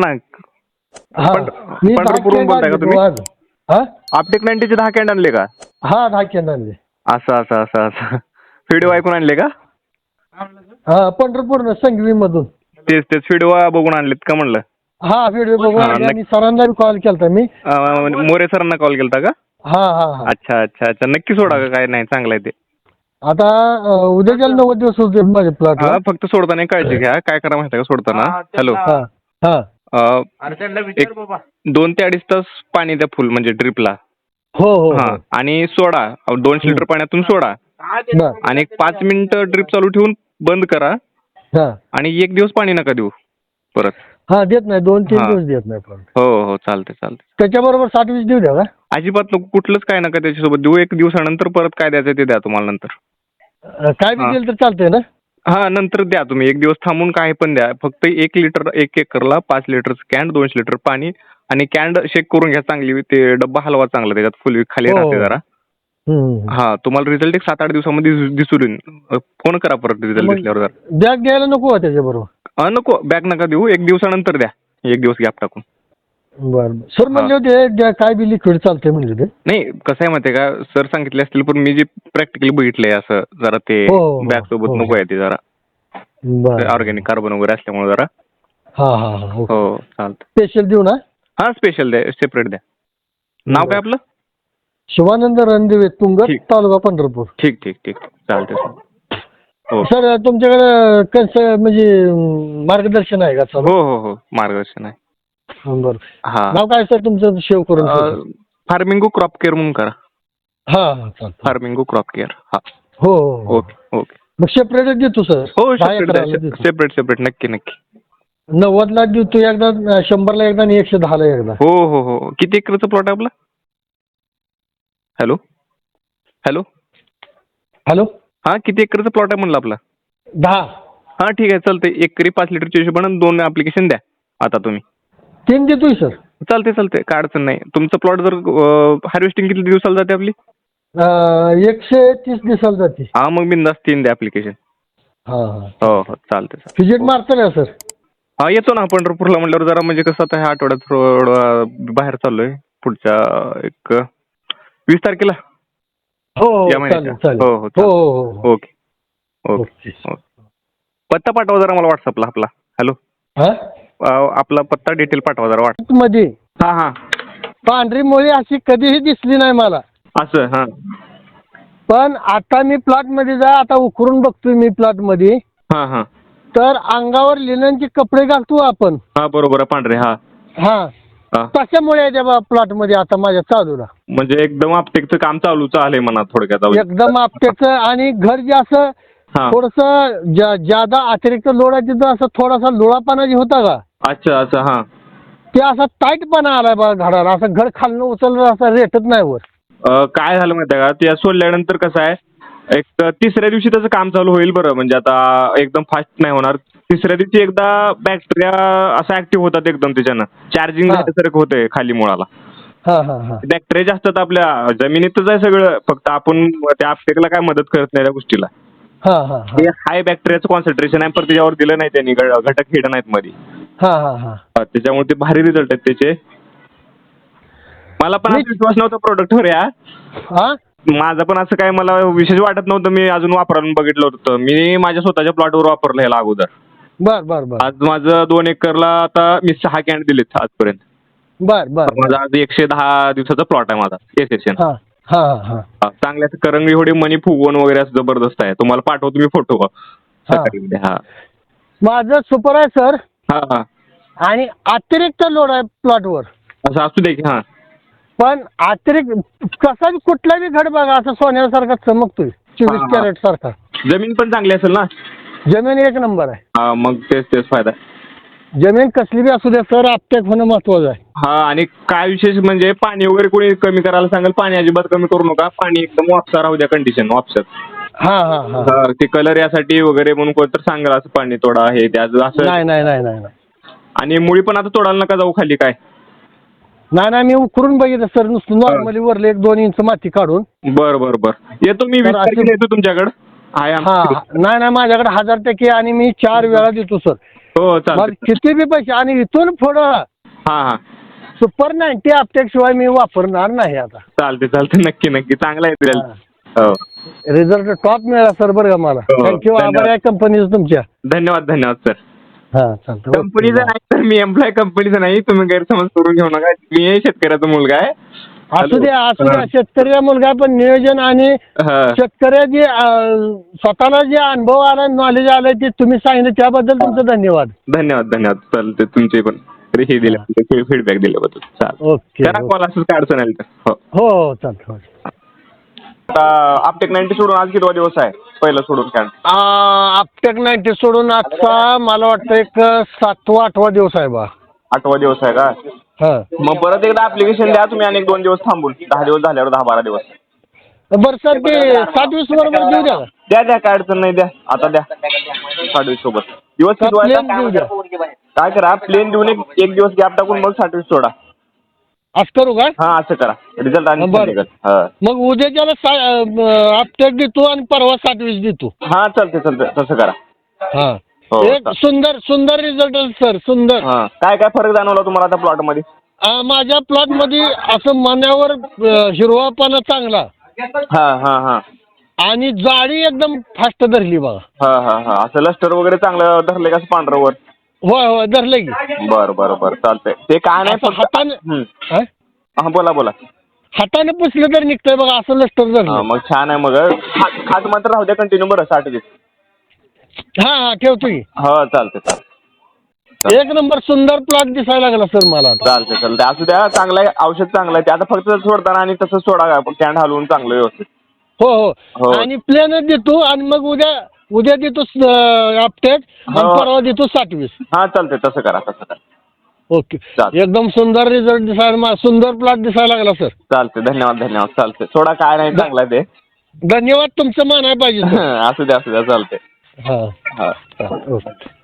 ना हा. मी पंढरपूरहून दहा बोलताय का कॅन तुम्ही? आणले आज. हा? आपटेक नाईन्टीचे दहा कॅन्ड आणले का? हा दहा कॅन आणले. असं असं असं असं. व्हिडिओ ऐकून आणले का? हा पंढरपूर संगवी मधून तेच तेच. व्हिडिओ बघून आणलेत का म्हणलं? हा व्हिडिओ बघून हा. आणि सरांना बी कॉल केलता मी. अं, मोरे सरांना कॉल केलता का? हा हा हा. अच्छा अच्छा अच्छा. नक्की सोडा का काय नाही चांगलं आहे ते. आता अं, उद्या गेलं नव्वद दिवस होते माझे प्लॉट हा फक्त सोडताना एक काळजी घ्या. काय करा माहिती का सोडताना? हॅलो हा हा. अं, अरे त्यांना विचार बाबा. दोन ते अडीच तास पाणी द्या फुल म्हणजे ड्रिपला. हो हो हा. आणि सोडा. अं, दोनशे लिटर पाण्यातून सोडा. बर. आणि एक पाच मिनिटं ड्रिप चालू ठेवून बंद करा. हा. आणि एक दिवस पाणी नका देऊ. परत. हा देत नाही. दोन तीन हा. दिवस देत नाही पण हो हो चालते चालते त्याच्याबरोबर साठ वीस देऊ द्या का? अजिबात नको. कुठलंच काय नका त्याच्यासोबत. देऊ एक दिवसानंतर परत काय द्यायचं ते द्या तुम्हाला नंतर. अं, काय बी हा. दिलं तर चालतंय ना? हा नंतर द्या तुम्ही. एक दिवस थांबून काय पण द्या. फक्त एक लिटर एक एकरला पाच लिटरचं कॅन दोनशे लिटर पाणी आणि कॅन्ड शेक करून घ्या चांगली. ते डब्बा हलवा चांगला त्याच्यात फुल खाली राहते हो. जरा. हा तुम्हाला रिझल्ट एक सात आठ दिवसामध्ये दिसू- दिसून येईल फोन करा परत रिझल्ट मग- दिसल्यावर जरा. बॅग द्यायला नको त्याच्याबरोबर? अ, नको. बॅग नका देऊ. एक दिवसानंतर द्या. एक दिवस गॅप टाकून. बरं सर म्हणले होते द्या, काय बी लिक्विड चालतंय म्हणले होते नाही कसं आहे माहितीये का? सर सांगितले असतील पण मी जे प्रॅक्टिकली बघितलंय असं जरा ते हो, हो, बॅग सोबत हो. नको आहे ते जरा. बरं. ऑर्गॅनिक कार्बन वगैरे असल्यामुळे जरा. हा हा हा हो चालतं स्पेशल देऊ ना? हा स्पेशल द्या सेपरेट द्या. नाव काय आपलं? शिवानंद रणदिवे ठीक. तालुका पंढरपूर. ठीक ठीक ठीक. चालतंय सर. हो. सर तुमच्याकडे कसं म्हणजे अं, मार्गदर्शन आहे का चालू? हो हो हो. मार्गदर्शन आहे. बरं. हा. नाव काय सर तुमचं सेव्ह करून ठेवतो. फार्मिंगो क्रॉप केअर म्हणून करा. हा हा चालतं फार्मिंगो क्रॉप केअर हा. हो हो, हो. Okay okay. मग सेपरेट देतो सर. हो दहा एकराला सेपरेट देतो. सेपरेट सेपरेट नक्की नक्की. नव्वदला देतो एकदा अं, शंभरला एकदा आणि एकशे दहाला एकदा. हो हो हो. किती एकरचं प्लॉट आहे आपलं? हॅलो? हॅलो? हॅलो? हा किती एकरचं प्लॉट आहे म्हणलं आपला? दहा. हा ठीक आहे चालतंय. एकरी पाच लिटरच्या हिशोबानं दोन ऍप्लिकेशन द्या आता तुम्ही. तीन देतोय सर चालते चालते काय अडचण नाही. तुमचं प्लॉट जर हार्वेस्टिंग किती दिवसाला जाते आपली? अं, एकशे तीस दिवसाला जाते. हा मग बिंदास तीन द्या ऍप्लिकेशन हा हा. हो हो. चालते चालते फिजिट मारता सर हा येतो ना. पंढरपूरला म्हटल्यावर जरा म्हणजे कसं आता ह्या आठवड्यात थोडं बाहेर चाललोय. पुढच्या एक वीस तारखेला? हो हो या महिन्याच्या. चालेल चालेल. हो, हो, हो चालेल. हो हो. ओके. ओके. पत्ता पाठवा जरा मला व्हॉट्सअपला आपला. हॅलो हा? आपला पत्ता डिटेल पाठवा जरा व्हॉट्सअपमध्ये. हा हा. पांढरी मोळी अशी कधीही दिसली नाही मला. असं हा. पण आता मी प्लॉटमध्ये जा आता उकरून बघतोय मी प्लॉटमध्ये. हा हा. तर अंगावर लिननचे कपडे घालतो आपण. हा बरोबर आहे पांढरे हा. हा. हा. तशामुळे त्या प्लॉटमध्ये आता माझ्या चालूला? म्हणजे एकदम आपटेकचं काम चालू आहे म्हणा थोडक्यात. एकदम आपटेच आणि घर जे असं हा. थोडस ज्यादा अतिरिक्त लोड आहे तिथं असं थोडासा लोळापणा जे होता का? अच्छा अच्छा हा. ते असा टाईटपणा आलाय बघा घराला. असं घर खालनं उचललं असं रेटत नाही वर. अ, काय झालं माहिती आहे का? ते सोडल्यानंतर कसं आहे एक तर तिसऱ्या दिवशी त्याचं काम चालू होईल बरं. म्हणजे आता एकदम फास्ट नाही होणार. तिसऱ्या दिवशी एकदा बॅक्टेरिया असं ऍक्टिव्ह होतात एकदम त्याच्यानं. चार्जिंग हा. झाल्यासारखं होतंय खाली मुळाला. हा हा हा. बॅक्टेरिया जास्त आपल्या जमिनीतच आहे सगळं. फक्त आपण त्या आपटेकला काय मदत करत नाही त्या गोष्टीला. हा हा हा. ते हाय बॅक्टेरियाचं कॉन्सन्ट्रेशन आहे पण त्याच्यावर दिलं नाही त्यांनी घ- घटक हेड नाहीत मध्ये हा हा हा. हा, त्याच्यामुळे ते भारी रिझल्ट आहेत त्याचे. मला पण असा विश्वास नव्हता प्रोडक्टवर या हा? माझं पण असं काय मला विशेष वाटत नव्हतं मी अजून वापरून बघितलं होतं. मी माझ्या स्वतःच्या प्लॉटवर वापरलं ह्याला अगोदर. बर बर बर. आज माझं दोन एकरला आता मी सहा कॅन्ड दिलेत आजपर्यंत. बर बर. माझा आज एकशे दहा दिवसाचा प्लॉट आहे माझा. सेशन हा. हा हा. हा चांगल्या असं करंगी एवढी मनी फुगवून वगैरे असं जबरदस्त आहे. तुम्हाला पाठवतो मी फोटो सकाळी उद्या. हा. माझं सुपर आहे सर. हा हा. आणि अतिरिक्त लोड आहे प्लॉटवर. असं असू दे की हा. पण अतिरिक्त कसा बी कुठला बी घड बघा असं सोन्यासारखा चमकतोय. चोवीस हा. कॅरेट सारखा जमीन पण चांगली असेल ना? जमीन एक नंबर आहे. हा मग तेच तेच फायदा. आहे. जमीन कसली बी असू दे सर आपटेक होणं महत्वाचं आहे. हा आणि काय विशेष म्हणजे पाणी वगैरे कोणी कमी करायला सांगेल पाणी अजिबात कमी करू नका. पाणी एकदम वापसा राहू द्या कंडिशन वापसत हा हा ते कलर यासाठी वगैरे म्हणून कोणतर सांगेल असं पाणी तोडा हे ते असं. नाही नाही नाही नाही नाही. आणि मुळी पण आता तोडायला नका जाऊ खाली काय? नाही नाही मी उकरून बघितलं सर नुसतं नॉर्मली वरले एक दोन इंच माती काढून. बर बर बर. येतो मी तर वीस तारखेला येतो तुमच्याकडं. आहे हा आमचं. हा. नाही नाही माझ्याकडे हजार टक्के आणि मी चार वेळा देतो सर. हो चालते किती बी पैसे आणि इथून पुढं हां हां. सुपर नाईन्टी अपटेक शिवाय मी वापरणार नाही आता. चालते चालते नक्की नक्की. चांगला आहे रिझल्ट हो. रिझल्ट टॉप मिळाला सर बरं का मला. हो, थँक्यू धन्यवाद. आभार आहे कंपनीचं तुमच्या. धन्यवाद धन्यवाद सर हा चालतं कंपनीचं नाही तर मी एम्प्लॉय कंपनीचं नाही. तुम्ही गैरसमज करून घेऊ नका. मी शेतकऱ्याचा मुलगा आहे. असू द्या असू द्या. शेतकऱ्या मुलगा पण नियोजन आणि हा. शेतकऱ्याची अं, स्वतःला जे अनुभव आला नॉलेज आलं ते तुम्ही सांगितलं त्याबद्दल तुमचं धन्यवाद. धन्यवाद धन्यवाद. चालते तुमचे पण हे दिले फीडबॅक दिल्याबद्दल. चाल ओके करा कॉल असंच काय अडचण आली तर. हो. हो हो चालतं हो. आता आपटेक नाईन्टी सोडून आज कितवा दिवस आहे पहिलं सोडून काय? अपटेक नाईन्टी सोडून आजचा मला वाटतं एक सातवा आठवा दिवस आहे बा. आठवा दिवस आहे का? हा. मग परत एकदा ऍप्लिकेशन द्या तुम्ही आणि एक दोन दिवस थांबून. दहा दिवस झाल्यावर दहा बारा दिवस. बरं सर ते सात वीस बरोबर देऊ द्या. का? द्या द्या काय अडचण नाही द्या. आता द्या. साठवीस सोबत. दिवस का किती व्हायचा? प्लेन देऊ द्या. काय करा प्लेन देऊन एक एक दिवस गॅप टाकून मग साठवीस सोडा. असं करू का? हा असं करा. रिझल्ट आणि बरं. हा. मग उद्याच्याला सा अपटेक देतो आणि परवा सात वीस देतो. हा चालते चालते तसं करा. हो, एक चालेल. सुंदर सुंदर रिझल्ट सर सुंदर. हा काय काय फरक जाणवला तुम्हाला आता प्लॉटमध्ये? अं, माझ्या प्लॉटमध्ये असं मनावर अं, हिरवापणा चांगला. हा हा हा. आणि जाळी एकदम फास्ट धरली बघा. हा हा हा. असं लस्टर वगैरे चांगलं धरले का असं पांढरवर? होय होय धरलं की. बरं बरं बरं. चालतंय. ते काय नाही असं फक्त हाताने. हा? हा बोला बोला. हाताने पुसलं तर निघतंय बघा असं लष्टर हा, धरलं. मग छान आहे मग. खाट खाट मात्र राहू द्या कंटिन्यू बरं साठ दिवस हा हा ठेवतो की. हो चालते चालते एक नंबर सुंदर प्लॉट दिसायला लागला सर मला आता. चालते चालते असू द्या चांगलं आहे औषध चांगलं आहे. ते आता फक्त सोडताना आणि तसंच सोडा कॅन्ड हलवून चांगलं व्यवस्थित. हो हो. हो. आणि प्लेन देतो आणि मग उद्या उद्या देतो अपटेक आणि हो. परवा देतो सात वीस हा चालते तसं करा तसं करा. ओके. चालेल. एकदम सुंदर रिझल्ट दिसायला मा- सुंदर प्लॉट दिसायला लागला सर चालते धन्यवाद धन्यवाद. चालते सोडा काय नाही चांगलं आहे धन्यवाद तुमचं मानाय पाहिजे ते सर असू द्या असू द्या चालते हा. हा, ओके.